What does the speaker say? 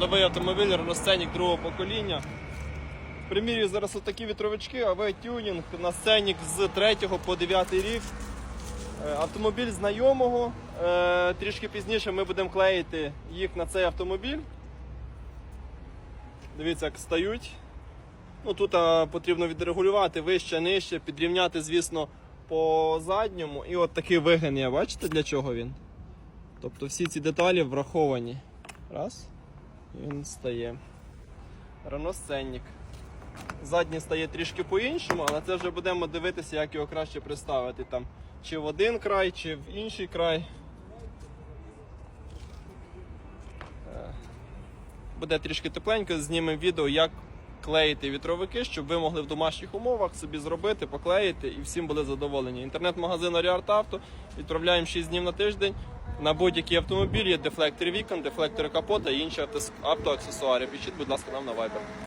Новий автомобіль Scenic другого покоління. Примірюю зараз отакі вітровички, AV тюнінг на Scenic з 3 по 9 рік. Е, Автомобіль знайомого. Е, Трішки пізніше ми будемо клеїти їх на цей автомобіль. Дивіться, як стають. Ну, тут а, потрібно відрегулювати вище, нижче, підрівняти, звісно, по задньому. І от такий вигин є. Бачите, для чого він? Тобто всі ці деталі враховані. Раз. Він стає. Renault Scenic. Задній стає трішки по-іншому, але це вже будемо дивитися, як його краще представити. Там, чи в один край, чи в інший край. Е, Буде трішки тепленько, знімемо відео, як клеїти вітровики, щоб ви могли в домашніх умовах собі зробити, поклеїти і всім були задоволені. Інтернет-магазин Ariart Auto відправляємо 6 днів на тиждень. На будь-який автомобіль є дефлектори вікон, дефлектори капота і інші автоаксесуари. Пишіть, будь ласка, нам на Viber.